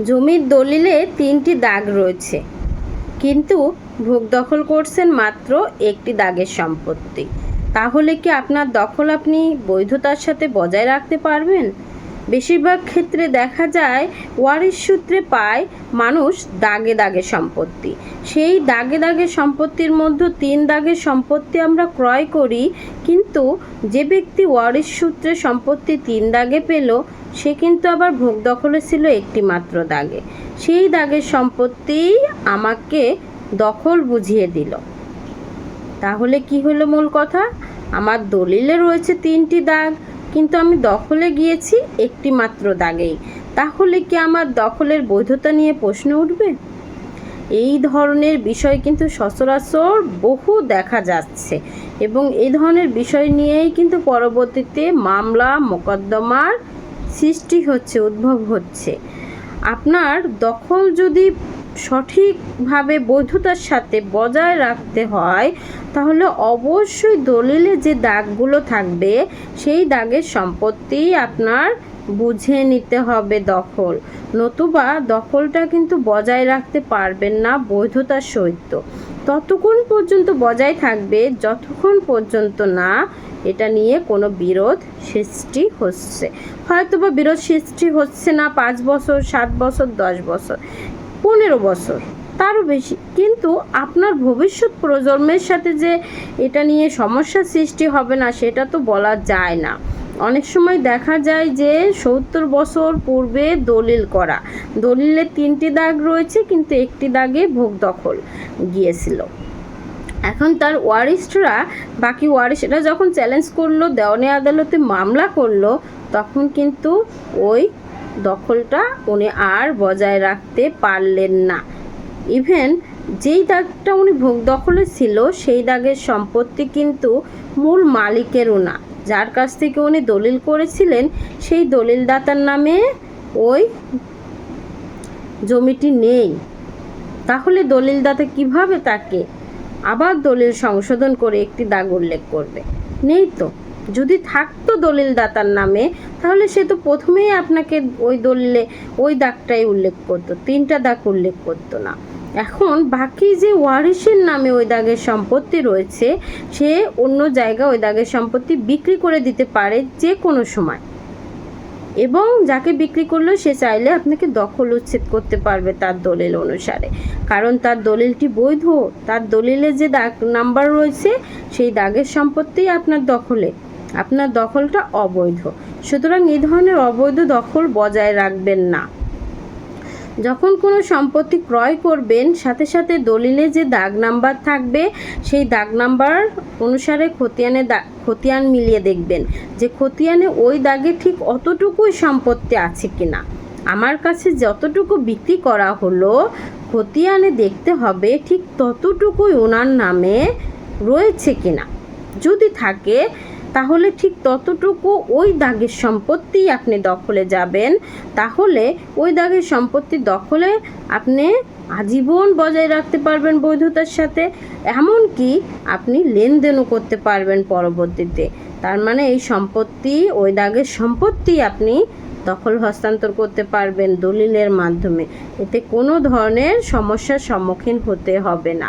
জমির দলিলে তিনটি দাগ রয়েছে। কিন্তু ভোগ দখল করছেন মাত্র একটি দাগের সম্পত্তি। তাহলে কি আপনার দখল আপনি বৈধতার সাথে বজায় রাখতে পারবেন? বেশিরভাগ ক্ষেত্রে দেখা যায় ওয়ারিশ সূত্রে পায় মানুষ দাগে দাগে সম্পত্তি। সেই দাগে দাগে সম্পত্তির মধ্যে তিন দাগের সম্পত্তি আমরা ক্রয় করি, কিন্তু যে ব্যক্তি ওয়ারিশ সূত্রে সম্পত্তি তিন দাগে পেল, সে কিন্তু আবার ভোগ দখলে ছিল একটি মাত্র দাগে। সেই দাগের সম্পত্তি আমাকে দখল বুঝিয়ে দিল। তাহলে কি হলো মূল কথা? আমার দলিলে রয়েছে তিনটি দাগ কিন্তু আমি দখলে গিয়েছি একটি মাত্র দাগেই। তাহলে কি আমার দখলের বৈধতা নিয়ে প্রশ্ন উঠবে? এই ধরনের বিষয় কিন্তু সচরাচর বহু দেখা যাচ্ছে এবং এই ধরনের বিষয় নিয়েই কিন্তু পরবর্তীতে মামলা, মোকদ্দমার সৃষ্টি হচ্ছে, উদ্ভব হচ্ছে। আপনার দখল যদি সঠিকভাবে বৈধতার সাথে বজায় রাখতে হয়, তাহলে অবশ্যই দলিলে যে দাগগুলো থাকবে, সেই দাগের সম্পত্তি আপনার বুঝে নিতে হবে দখল। নতুবা দখলটা কিন্তু বজায় রাখতে পারবেন না বৈধতার সহিত। ততক্ষণ পর্যন্ত বজায় থাকবে, যতক্ষণ পর্যন্ত না, এটা নিয়ে কোনো বিরোধ সৃষ্টি হচ্ছে। হয়তো বা বিরোধ সৃষ্টি হচ্ছে না পাঁচ বছর, সাত বছর, দশ বছর। পনেরো বছর, তারও বেশি। কিন্তু আপনার ভবিষ্যৎ প্রজন্মের সাথে যে এটা নিয়ে সমস্যা সৃষ্টি হবে না, সেটা তো বলা যায় না। অনেক সময় দেখা যায় যে সত্তর বছর পূর্বে দলিল করা, দলিলে তিনটি দাগ রয়েছে, কিন্তু একটি দাগে ভোগ দখল গিয়েছিল। এখন তার ওয়ারিস্টরা বাকি ওয়ারিস্টরা যখন চ্যালেঞ্জ করল, দেওয়ানি আদালতে মামলা করল, তখন কিন্তু ওই দখলটা উনি আর বজায় রাখতে পারলেন না। ইভেন যেই দাগটা উনি ভোগ দখলে ছিল, সেই দাগের সম্পত্তি কিন্তু মূল মালিকেরও না। যার কাছ থেকে উনি দলিল করেছিলেন, সেই দলিলদাতার নামে ওই জমিটি নেই। তাহলে দলিলদাতা কীভাবে তাকে আবার দলিল সংশোধন করে একটি দাগ উল্লেখ করবে? নেই তো। যদি থাকতো দলিলদাতার নামে, তাহলে সে তো প্রথমেই আপনাকে ওই দলিলে, ওই দাগটাই উল্লেখ করতো, তিনটা দাগ উল্লেখ করতো না। এখন বাকি যে ওয়ারিশের নামে ওই দাগের সম্পত্তি রয়েছে, সে অন্য জায়গায় ওই দাগের সম্পত্তি বিক্রি করে দিতে পারে যে কোনো সময়। এবং যাকে বিক্রি করল সে চাইলে আপনাকে দখল উচ্ছেদ করতে পারবে তার দলিল অনুসারে। কারণ তার দলিলটি বৈধ, তার দলিলে যে দাগ নাম্বার রয়েছে, সেই দাগের সম্পত্তি আপনার দখলে। আপনার দখলটা অবৈধ। সুতরাং এই ধরনের অবৈধ দখল বজায় রাখবেন না। যখন কোনো সম্পত্তি ক্রয় করবেন, সাথে সাথে দলিলে যে দাগ নাম্বার থাকবে, সেই দাগ নাম্বার অনুসারে খতিয়ানে খতিয়ান মিলিয়ে দেখবেন যে খতিয়ানে ওই দাগে ঠিক অতটুকুই সম্পত্তি আছে কিনা। আমার কাছে যতটুকু বিক্রি করা হলো, খতিয়ানে দেখতে হবে ঠিক ততটুকুই ওনার নামে রয়েছে কিনা। যদি থাকে তাহলে ঠিক ততটুকু ওই দাগের সম্পত্তি আপনি দখলে যাবেন। তাহলে ওই দাগের সম্পত্তি দখলে আপনি আজীবন বজায় রাখতে পারবেন বৈধতার সাথে। এমনকি আপনি লেনদেনও করতে পারবেন পরবর্তীতে। তার মানে এই সম্পত্তি, ওই দাগের সম্পত্তি আপনি দখল হস্তান্তর করতে পারবেন দলিলের মাধ্যমে। এতে কোনো ধরনের সমস্যার সম্মুখীন হতে হবে না।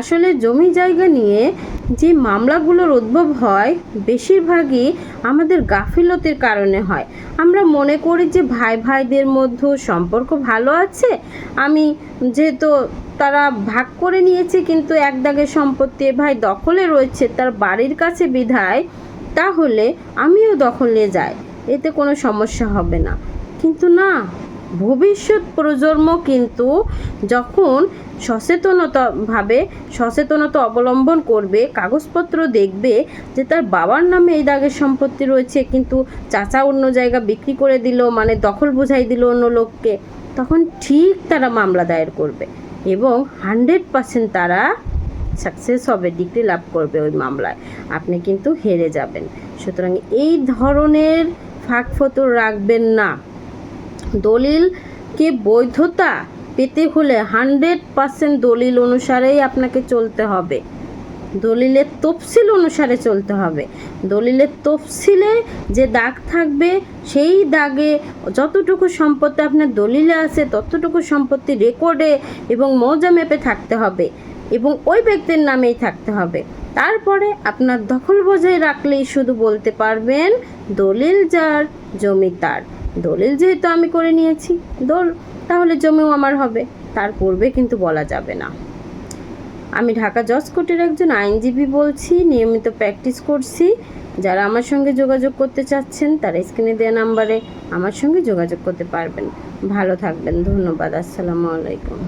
আসলে জমি জায়গা নিয়ে যে মামলাগুলোর উদ্ভব হয়, বেশিরভাগই আমাদের গাফিলতির কারণে হয়। আমরা মনে করি যে ভাই ভাইদের মধ্যে সম্পর্ক ভালো আছে। আমি যেহেতু তারা ভাগ করে নিয়েছে, কিন্তু এক দাগের সম্পত্তি ভাই দখলে রয়েছে, তার বাড়ির কাছে বিধায়, তাহলে আমিও দখলে যাই। এতে কোনো সমস্যা হবে না। কিন্তু না ভবিষ্যৎ প্রজন্ম কিন্তু যখন সচেতনতাভাবে সচেতনতা অবলম্বন করবে, কাগজপত্র দেখবে যে তার বাবার নামে এই দাগের সম্পত্তি রয়েছে, কিন্তু চাচা অন্য জায়গা বিক্রি করে দিল মানে দখল বুঝাই দিল অন্য লোককে, তখন ঠিক তারা মামলা দায়ের করবে এবং হান্ড্রেড পার্সেন্ট তারা সাকসেস হবে, ডিগ্রি লাভ করবে ওই মামলায়। আপনি কিন্তু হেরে যাবেন। সুতরাং এই ধরনের ফাঁক ফতর রাখবেন না। দলিলকে বৈধতা পেতে হলে হান্ড্রেড পার্সেন্ট দলিল অনুসারেই আপনাকে চলতে হবে। দলিলের তফসিল অনুসারে চলতে হবে। দলিলের তফসিলে যে দাগ থাকবে, সেই দাগে যতটুকু সম্পত্তি আপনার দলিলে আছে, ততটুকু সম্পত্তি রেকর্ডে এবং মৌজা ম্যাপে থাকতে হবে এবং ওই ব্যক্তির নামেই থাকতে হবে। তারপরে আপনার দখল বজায় রাখলেই শুধু বলতে পারবেন, দলিল যার, জমি তার। দলিল যেহেতু আমি করে নিয়েছি, দোল তাহলে জমিও আমার হবে, তার পূর্বে কিন্তু বলা যাবে না। আমি ঢাকা জজ কোর্টের একজন আইনজীবী বলছি, নিয়মিত প্র্যাকটিস করছি। যারা আমার সঙ্গে যোগাযোগ করতে চাচ্ছেন, তারা স্ক্রিনে দেওয়া নাম্বারে আমার সঙ্গে যোগাযোগ করতে পারবেন। ভালো থাকবেন, ধন্যবাদ, আসসালামু আলাইকুম।